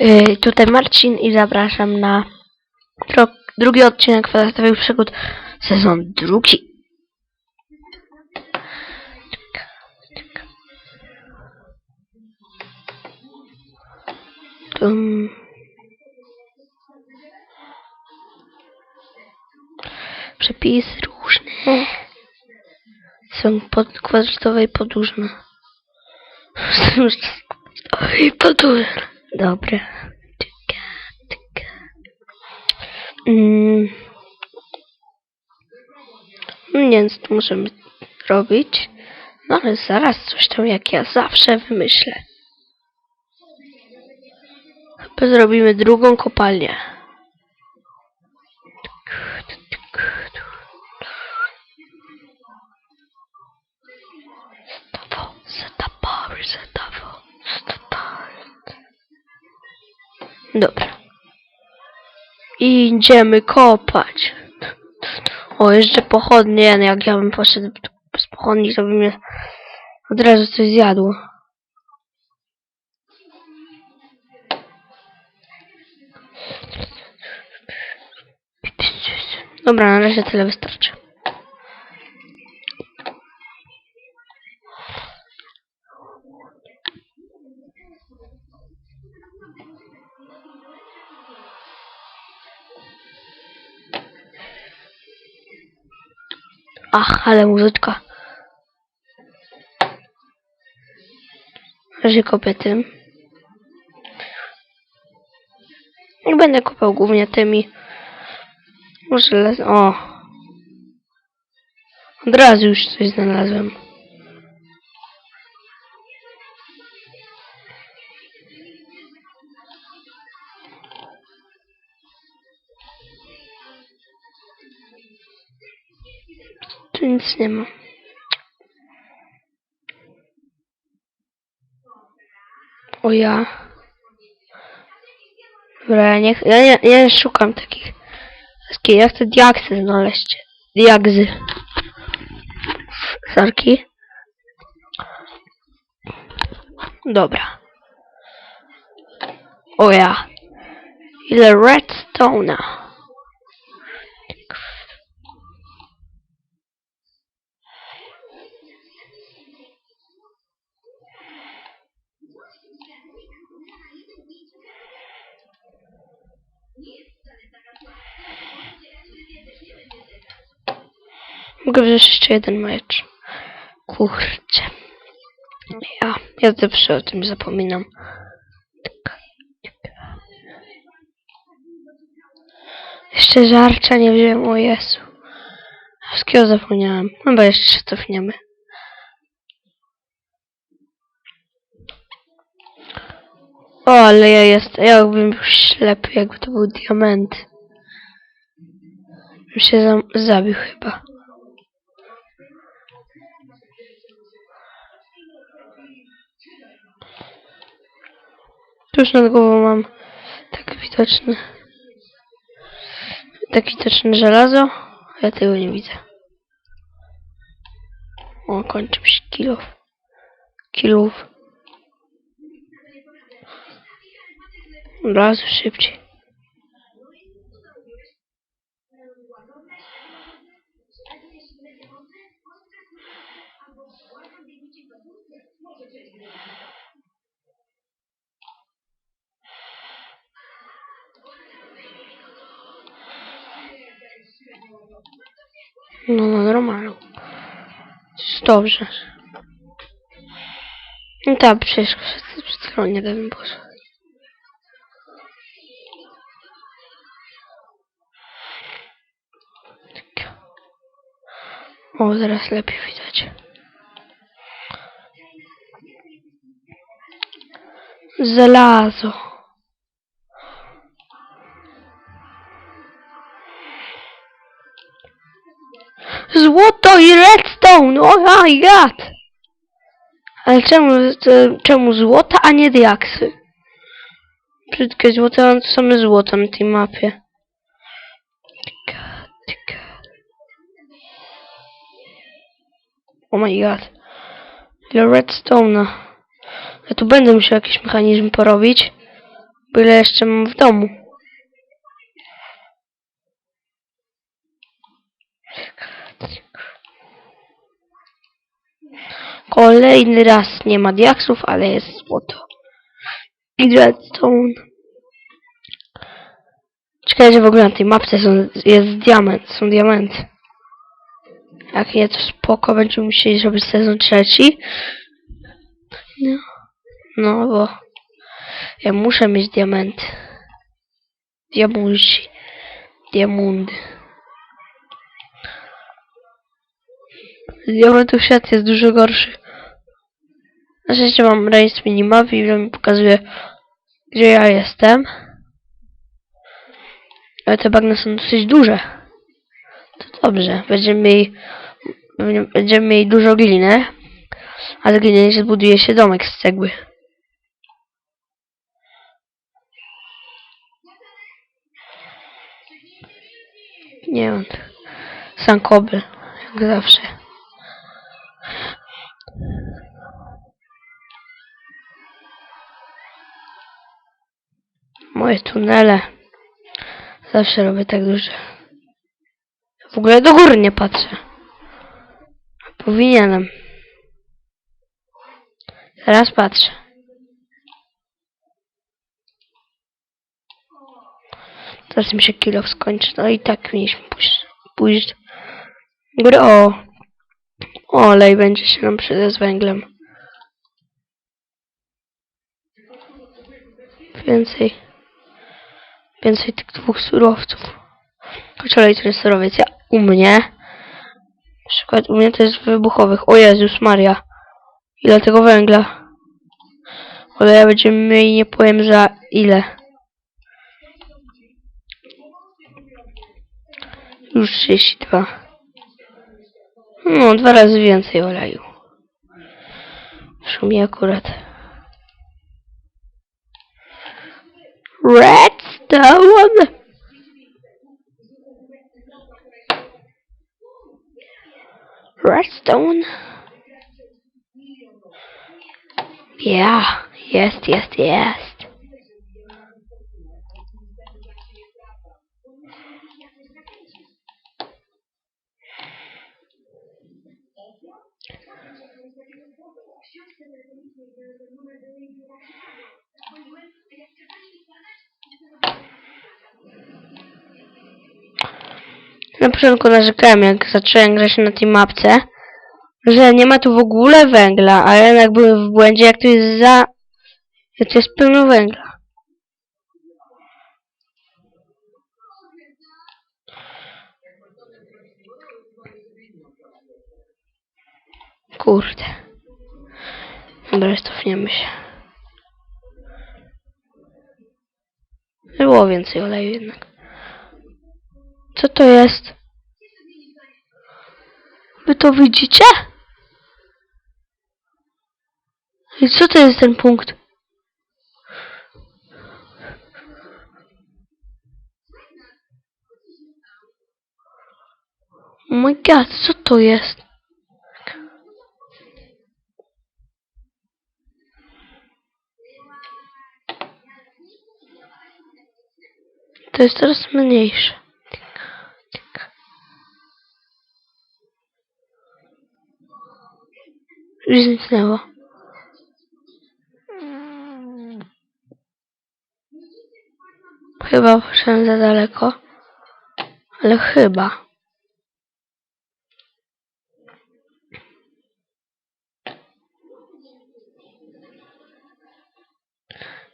Yy, tutaj Marcin i zapraszam na drugi odcinek kwadratowych przygód, sezon drugi. Tum. Przepisy różne. Są pod kwadratowe i podłużne. Podłużne. Dobra. Tyka, tyka. Mm. Co tu możemy robić. No ale zaraz coś tam jak ja zawsze wymyślę. Chyba zrobimy drugą kopalnię. Dobra. I idziemy kopać. O, jeszcze pochodnie. no Jak ja bym poszedł bez pochodni, to by mnie od razu coś zjadło. Dobra, na razie tyle wystarczy. Ach, ale muzyczka. Że kopię tym. I będę kopał głównie tymi. Może les... O! Od razu już coś znalazłem. Tu nic nie ma. O ja. Dobra, ja nie, ja ja nie szukam takich. Takie, ja chcę diaksy znaleźć. Diagzy. Sarki. Dobra. O ja. Ile redstone'a. Mogę wziąć jeszcze jeden mecz. Kurczę. Ja, ja zawsze o tym zapominam. Jeszcze żarcia nie wziąłem, o Jezu. Wszystkiego zapomniałem. Chyba jeszcze cofniemy. O, ale ja jestem, ja jakbym był ślepy, jakby to był diament. Bym się za zabił chyba. Tuż nad głową mam tak widoczny tak widoczne żelazo. Ja tego nie widzę. O, kończy się kilów. Kilów. Od razu szybciej. No, no, normalu. Dobrze. No tak, przecież przed, przed chwilą nie bym poszedł. O, teraz lepiej widać. Żelazo. Złoto i redstone! Oh my god! Ale czemu, to, czemu złota, a nie diaksy? Brzydkie złote, ale to same złoto na tej mapie. Oh my god. Ile redstone'a. Ja tu będę musiał jakiś mechanizm porobić. Byle jeszcze mam w domu. Kolejny raz nie ma diaksów, ale jest złoto. I redstone. Czekajcie, w ogóle na tej mapce są, jest diament, są diamenty. Jak nie, to spoko, będziemy musieli zrobić sezon trzeci. No, no bo ja muszę mieć diamenty. Diamunci. Diamundy. Z diamentów świat jest dużo gorszy. Na szczęście mam rejestr minimapy i mi pokazuje, gdzie ja jestem. Ale te bagna są dosyć duże. To dobrze. Będziemy mieli, będziemy mieli dużo gliny. A z gliny zbuduje się domek z cegły. Nie wiem. Sam kobel. Jak zawsze. Moje tunele. Zawsze robię tak duże. W ogóle do góry nie patrzę. Powinienem. Teraz patrzę. Teraz mi się kilo skończy. No i tak mieliśmy pójść. pójść. Góry, o. Olej będzie się nam przydać z węglem. Więcej. Więcej tych dwóch surowców. Choć olej to jest surowiec. Ja, u mnie. Na przykład u mnie to jest wybuchowych. O Jezus Maria. Ile tego węgla. Oleja będziemy mieli nie powiem za ile. Już 32. No, dwa razy więcej oleju. W sumie akurat. Redstone! Redstone. Ja, jest, jest, jest. Na początku narzekałem, jak zacząłem grać na tej mapce, że nie ma tu w ogóle węgla, a jednak byłem w błędzie, jak tu jest za... jak tu jest pełno węgla. Kurde. Dobra, cofniemy się. Było więcej oleju jednak. Co to jest? Wy to widzicie? I co to jest ten punkt? Oh my god, co to jest? To jest coraz mniejsze. Już zniknęło. Chyba poszedłem za daleko. Ale chyba.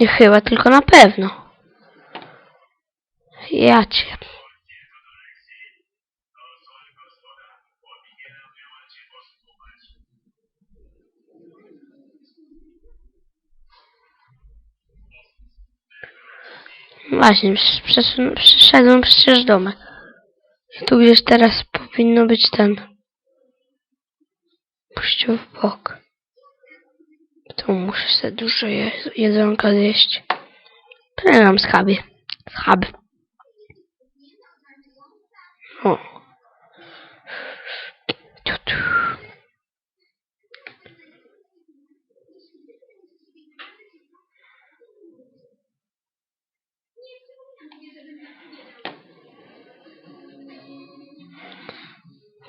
Nie chyba, tylko na pewno. Ja cię. Właśnie, przesz- przesz- przeszedłem przecież domek. Tu gdzieś teraz powinno być ten... Puścił w bok. Tu muszę sobie dużo je jedzonka zjeść. Przegram schaby. Schab. O.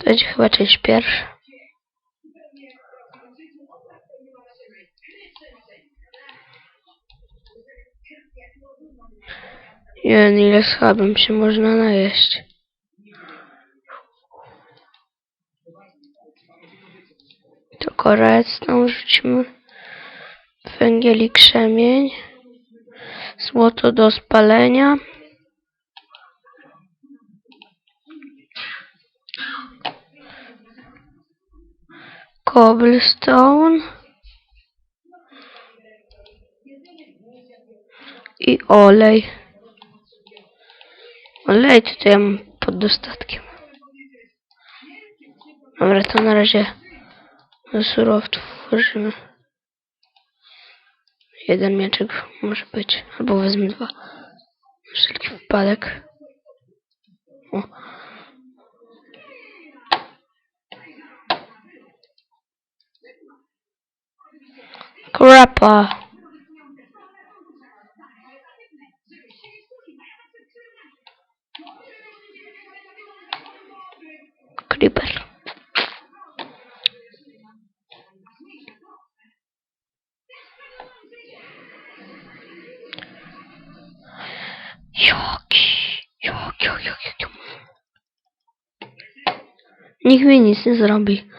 będzie chyba część pierwsza. Jeden ile schabem się można najeść. Tylko redstone rzucimy. Węgiel i krzemień. Złoto do spalenia. Cobblestone. I olej. Olej tutaj mam pod dostatkiem. Dobra, to na razie do surowców włożymy. Jeden mieczek może być, albo wezmę dwa. Wszelki wypadek. O. Krapa. Creeper. Joki, joki, joki, joki. Nikt mi nic nie zrobi.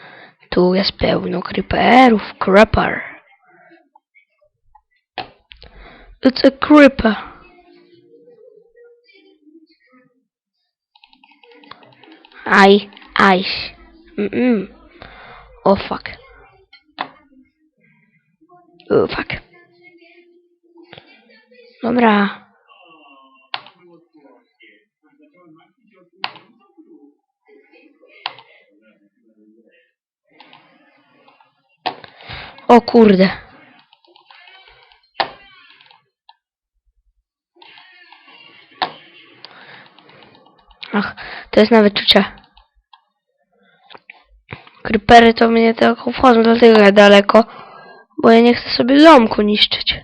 Tu jest pełno creeperów. Creeper. It's a creeper. Aj, aj. Mm-mm. Oh fuck. Oh fuck. Dobra. O kurde. To jest na wyczucie. Creepery to mnie tak obchodzą, dlatego ja daleko. Bo ja nie chcę sobie domku niszczyć.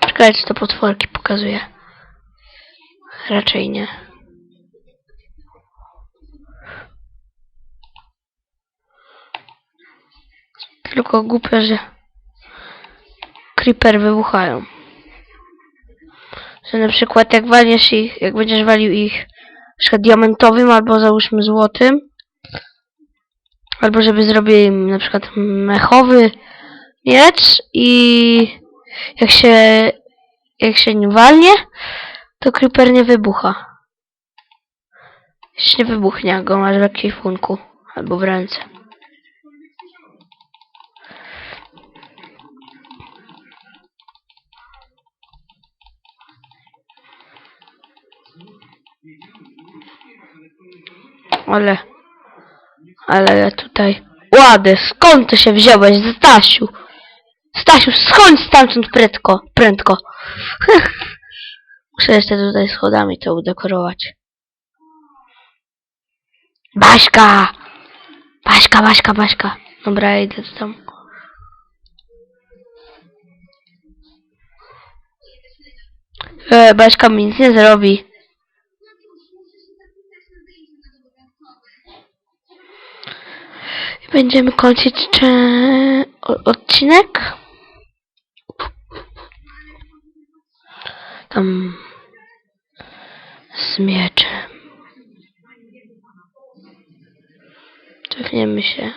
Czekaj, czy to potworki pokazuje. Raczej nie. Tylko głupio, że creeper wybuchają. Że na przykład jak walniesz ich, jak będziesz walił ich na diamentowym albo załóżmy złotym, albo żeby zrobił im na przykład mechowy miecz i jak się jak się nim walnie, to creeper nie wybucha. Jeśli nie wybuchnie, go masz w ekwipunku albo w ręce. Ale... Ale ja tutaj... Łady, skąd ty się wziąłeś, Stasiu? Stasiu, schodź stamtąd prędko, prędko. Muszę jeszcze tutaj schodami to udekorować. Baśka! Baśka, Baśka, Baśka. Dobra, ja idę tam. E, Baśka mi nic nie zrobi. I będziemy kończyć o- odcinek. Tam z mieczem. Cofniemy się.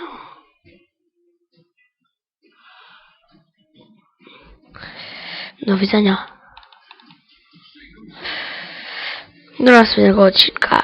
Do widzenia. Do następnego odcinka.